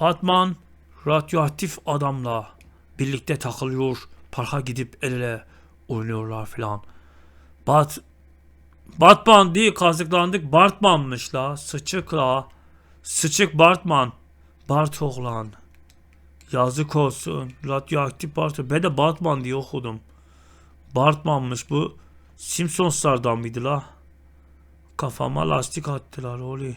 Batman radyoaktif adamla birlikte takılıyor. Parka gidip el ele oynuyorlar filan. Bat Batman değil kazıklandık Bartman'mış la. Sıçık la. Sıçık Bartman. Bart oğlan. Yazık olsun. Radyoaktif Bart. Ben de Batman diye okudum. Bartman'mış bu. Simpsonslardan mıydı la? Kafama lastik attılar oli.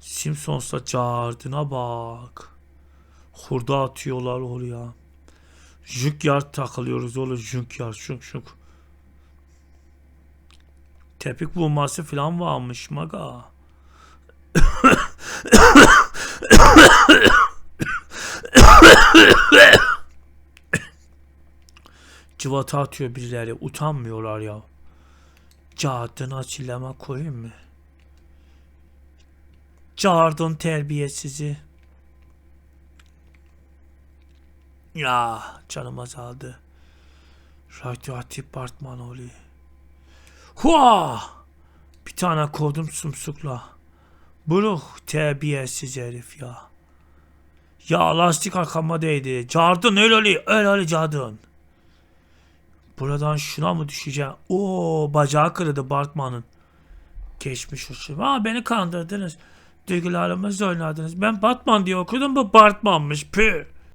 Simpsons'ta çağırdığına bak. Hurda atıyorlar oraya. Junkyard takılıyoruz oğlum Junkyard şunk şunk. Tepik bulması falan varmış maga. Cıvata atıyor birileri. Utanmıyorlar ya. Cadın açılama koyayım mı? Çağırdın terbiyesizi. Ya canım azaldı. Radyoaktif Bartman oli. Hua! Bir tane kovdum sumsukla. Buruh terbiyesiz herif ya. Ya lastik arkama değdi. Cardın öyle öyle öyle öyle cardın. Buradan şuna mı düşeceğim? Oo bacağı kırıldı Bartman'ın. Geçmiş olsun. Aa beni kandırdınız. Duygularımızla oynadınız. Ben Batman diye okudum bu Bartman'mış. Püh.